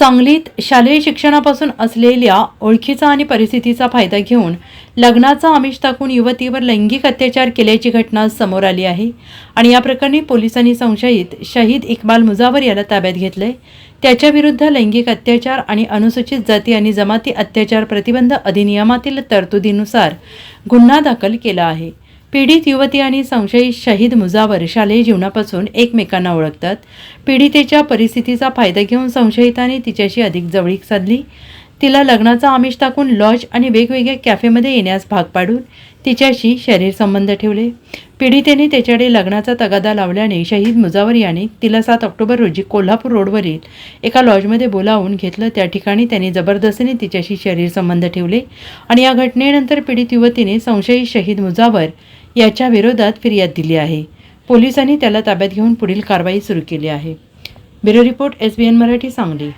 सांगलीत शालेय शिक्षणापासून असलेल्या ओळखीचा आणि परिस्थितीचा फायदा घेऊन लग्नाचा आमिष टाकून युवतीवर लैंगिक अत्याचार केल्याची घटना समोर आली आहे. आणि या प्रकरणी पोलिसांनी संशयित शहीद इक्बाल मुजावर याला ताब्यात घेतलंय. त्याच्याविरुद्ध लैंगिक अत्याचार आणि अनुसूचित जाती आणि जमाती अत्याचार प्रतिबंध अधिनियमातील तरतुदीनुसार गुन्हा दाखल केला आहे. पीडित युवती आणि संशयित शहीद मुजावर शालेय जीवनापासून एकमेकांना ओळखतात. पीडितेच्या परिस्थितीचा फायदा घेऊन संशयिताने तिच्याशी अधिक जवळीक साधली. तिला लग्नाचा आमिष टाकून लॉज आणि वेगवेगळ्या कॅफेमध्ये येण्यास भाग पाडून तिच्याशी शरीर संबंध ठेवले. पीडितेने त्याच्याकडे लग्नाचा तगादा लावल्याने शहीद मुजावर याने तिला सात ऑक्टोबर रोजी कोल्हापूर रोडवरील एका लॉजमध्ये बोलावून घेतलं. त्या ठिकाणी त्यांनी जबरदस्तीने तिच्याशी शरीर संबंध ठेवले आणि या घटनेनंतर पीडित युवतीने संशयित शहीद मुजावर याच्या विरोधात फिर्याद दिली आहे. पोलिसांनी त्याला ताब्यात घेऊन पुढील कारवाई सुरू केली आहे. Bureau report S B N Marathi Sangli.